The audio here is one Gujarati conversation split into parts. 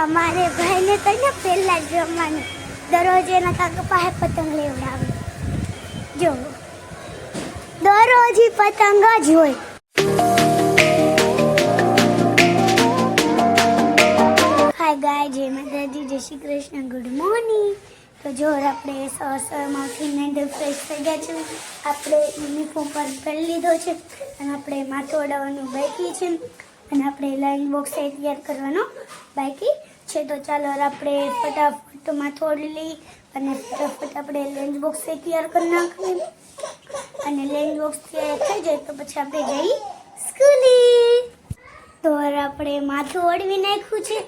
અમારે ભાઈને તો ને પહેલા જ રમવાનું. દરરોજ એના કાકા પાસે પતંગ લેવડાવે. જો. દરરોજ પતંગ જ હોય. હાય ગાય જય માતાજી, જય શ્રી કૃષ્ણ ગુડ મોર્નિંગ તો જો આપણે સવાર સવારમાં ઉઠીને ફ્રેશ થઈ ગયા છે આપણે યુનિફોર્મ પર પહેરી લીધો છે અને આપણે માથું અડાવવાનું બાકી છે. અને આપણે લાઈન બોક્સ તૈયાર કરવાનો બાકી છે, તો ચાલો આપણે ફટાફટ માથું લઈ અને ફટાફટ આપણે લંચ બોક્સ તૈયાર કરી નાખીએ. અને લંચ બોક્સ તૈયાર થઈ જાય તો પછી આપણે જઈ સ્કૂલે. તો આપણે માથું ઓળવી નાખ્યું છે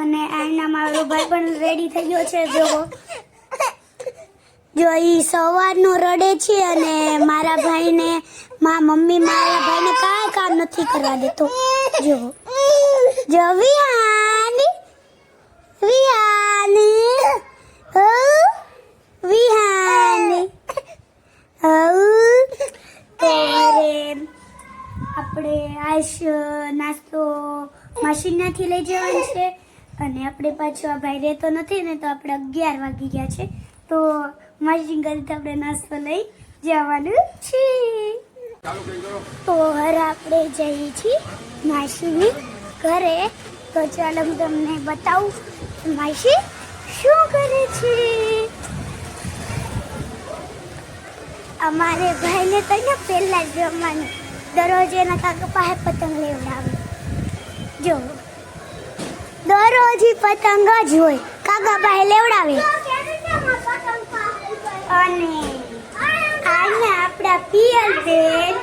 અને આના મારો ભાઈ પણ રેડી થઈ ગયો છે જો જો એ સવારનો રડે છે અને મારા ભાઈને, મા મમ્મી મારા ભાઈને કાંઈ કામ નથી કરવા દેતો. જો જવી. વિહાની આશ નાસ્તો મશીનમાંથી લઈ જવાનું છે. અને આપણે પાછો આ ભાઈ રહેતો નથી ને તો આપણે અગિયાર વાગી ગયા છે. તો મશીન કરી આપણે નાસ્તો લઈ જવાનું છે. તો હવે આપણે જઈએ છીએ માસીની ઘરે. તો ચાલો હું તમને બતાવું માસી શું કરે છે. અમારે ભાઈને તો ને પહેલાં જ રમવાનું દરરોજ એના કાકા પાસે પતંગ લેવડાવે. જો દરરોજ પતંગ જ હોય કાકા પાસે લેવડાવે. અને આને આપણા પિયર બેન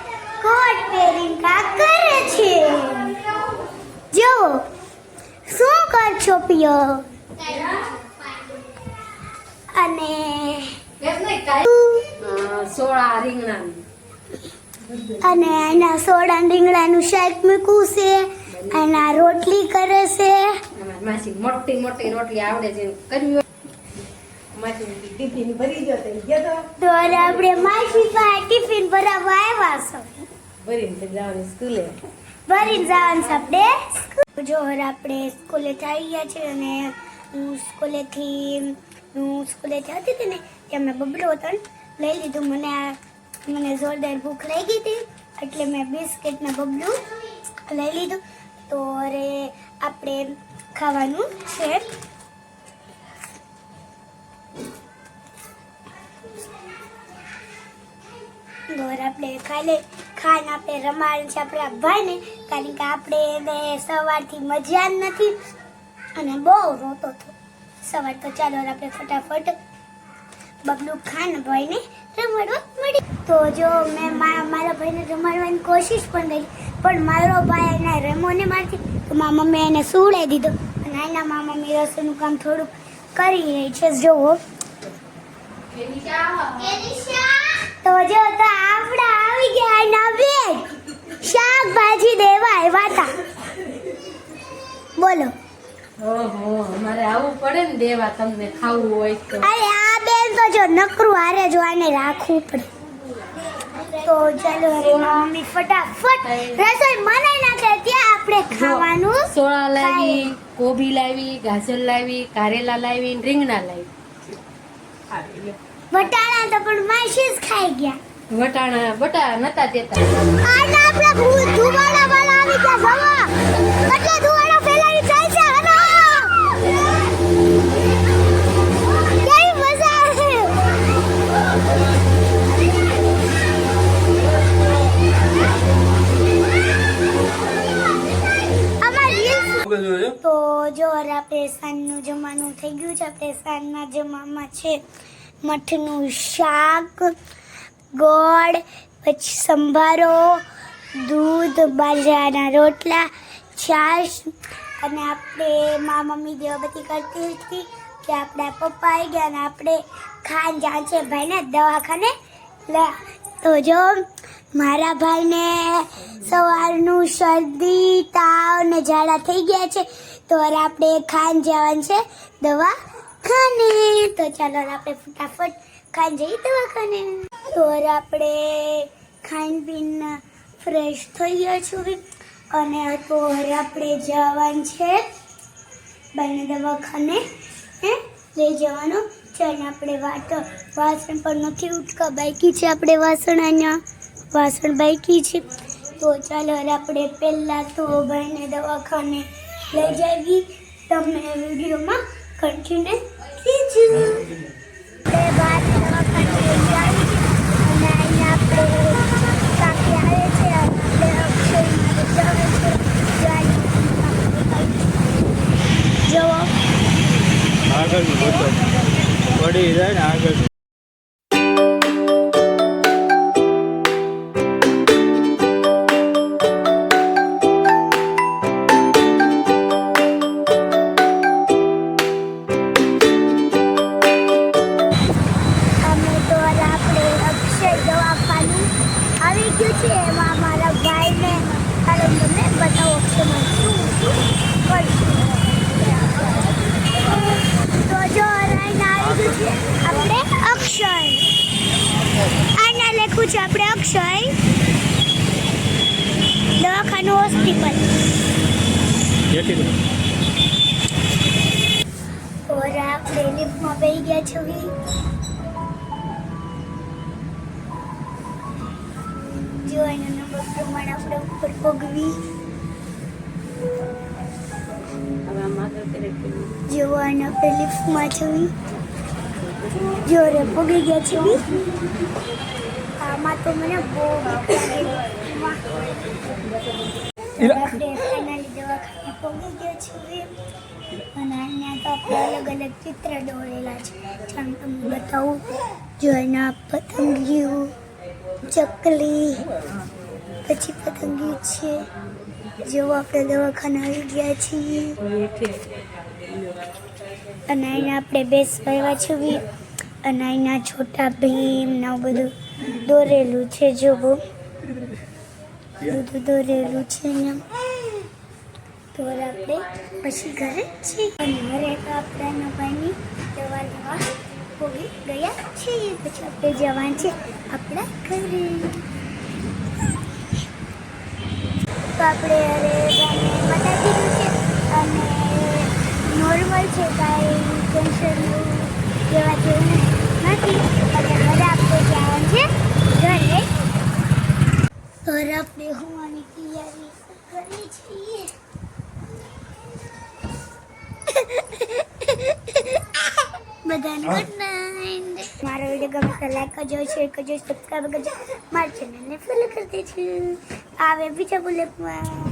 કોટ પહેરીને કા કરે છે. જો શું કરશો પિયર અને સોળા રીંગણા અને એના સોડા રીંગણાનું શાક મૂકવું છે રોટલી કરે છે. માસી મોટી મોટી રોટલી આવડે છે કરવી ટિફિન ભરી ગયો તો ગયો તો. તો આપણે માસી પાસે ટિફિન આવ્યા છો. ભરીને જવાની સ્કૂલે. ભરીને જવાનું આપણે જો હવે આપણે સ્કૂલે થઈ ગયા છે અને હું સ્કૂલેથી હું સ્કૂલેથી હતી ને ત્યાં મેં હતો લઈ લીધું. મને આ મને જોરદાર ભૂખ લાગી હતી, એટલે મેં બિસ્કિટ ને બબલું લઈ લીધું. તો અરે આપણે ખાવાનું છે. ઘર આપણે ખાલી ખાઈને આપણે રમાડે છે આપણા ભાઈને, કારણ કે આપણે સવારથી મજા જ નથી અને બહુ રોતો હતો. સવાર તો ચાલો આપણે ફટાફટ બબલું ખાન ભાઈને રમાડવા મળી. તો જો મેં મારા ભાઈને રમાડવાની કોશિશ પણ કરી પણ મારો ભાઈ એને રમો ને મારતી તો મારા મમ્મી એને સુવડાવી દીધો. અને એના મા મમ્મી રસોઈનું કામ થોડુંક કરી રહી છે જોવો. તો જો તો આપડા આવી ગયા એના બેન. શાકભાજી દેવા આવ્યા હતા બોલો. ઓહો અમારે આવું પડે ને દેવા તમને ખાવું હોય તો. અરે તો જો નકરું હારે જો આને રાખવું પડે. તો ચાલો મમ્મી ફટાફટ રસોઈ મનાઈ નાખે ત્યાં આપણે ખાવાનું સોળા લાવી કોબી લાવી ગાજર લાવી કારેલા લાવી રીંગણા લાવી. વટાણા તો પણ માસી જ ખાઈ ગયા. વટાણા વટા નતા દેતા. આના આપણે ધુવાડા વાળા આવી ગયા ભવા. કેટલો ધુવાડો તો જો આપણે સાંજનું જમવાનું થઈ ગયું છે, આપણે સાંજના જમવામાં છે મઠનું શાક, ગોળ, પછી સંભારો, દૂધ, બાજરાના રોટલા, છાશ અને આપણે મા, મમ્મી દેવાબતી કરતી હતી કે આપણા પપ્પા આવી ગયા અને આપણે ખાન જ્યાં છે ભાઈને દવાખાને તો જો મારા ભાઈને સવારનું શરદી, તાવ ને ઝાડા થઈ ગયા છે. તો હવે આપણે ખાન જવાનું છે દવા ખાને તો ચાલો આપણે ફટાફટ ખાન જઈએ દવાખાને. તો હવે આપણે ખાઈને પીન ફ્રેશ થઈ ગયા છું અને તો હવે આપણે જવાનું છે બંને દવાખાને લઈ જવાનું. છે અને આપણે વાત વાસણ પણ નથી ઉટકા બાકી છે આપણે વાસણ અહીંયા. વાસણ બાકી છે. તો ચાલો આપણે પહેલાં તો ભાઈને દવાખાને લઈ જાવી. તમે વિડીયોમાં કન્ટિન્યુ જવો આગળ પડી જાય ને આગળ અક્ષય દવાખાનું હોસ્પિટલ આપણે લિફ્ટમાં બેસી ગયા છીએ જો એનો નંબર પ્રમાણે આપણે ઉપર પગવી હવે આમ આગળ કરે કે જો અને આપણે લિફ્ટમાં છીએ જો રે પગી ગયા છીએ આમાં તો મને બહુ અલગ અલગ ચિત્ર દોરેલા છે. જેમ તમને બતાવું જો એના પતંગિયું ચકલી પછી પતંગી છે. જેવો આપણે દવાખાના આવી ગયા છીએ. અને અહીંયા આપણે બેસવા આવ્યા છીએ. અને અહીંયા છોટા ભીમ ને બધું દોરેલું છે જો બહુ બધું દોરેલું છે અહીંયા તો આપણે પછી ઘરે છીએ. અને ઘરે તો આપણે ભાઈની દવા લેવા હોવી ગયા છીએ. પછી આપણે જવાનું છે આપણા ઘરે. તો આપણે ભાઈને બતાવી દીધું છે અને નોર્મલ છે કાંઈ ટેન્શન જેવા જેવું નથી અને હવે આપણે જવાનું છે ઘરે ઘરે આપણે હોવાની તૈયારી કરી છીએ બધાને ગુડ નાઇટ મારો વીડિયો ગમે તો લાઈક કરજો શેર કરજો સબસ્ક્રાઈબ કરજો. મારી ચેનલને ફોલો કરી દેજો. આવે બીજા બુલેટમાં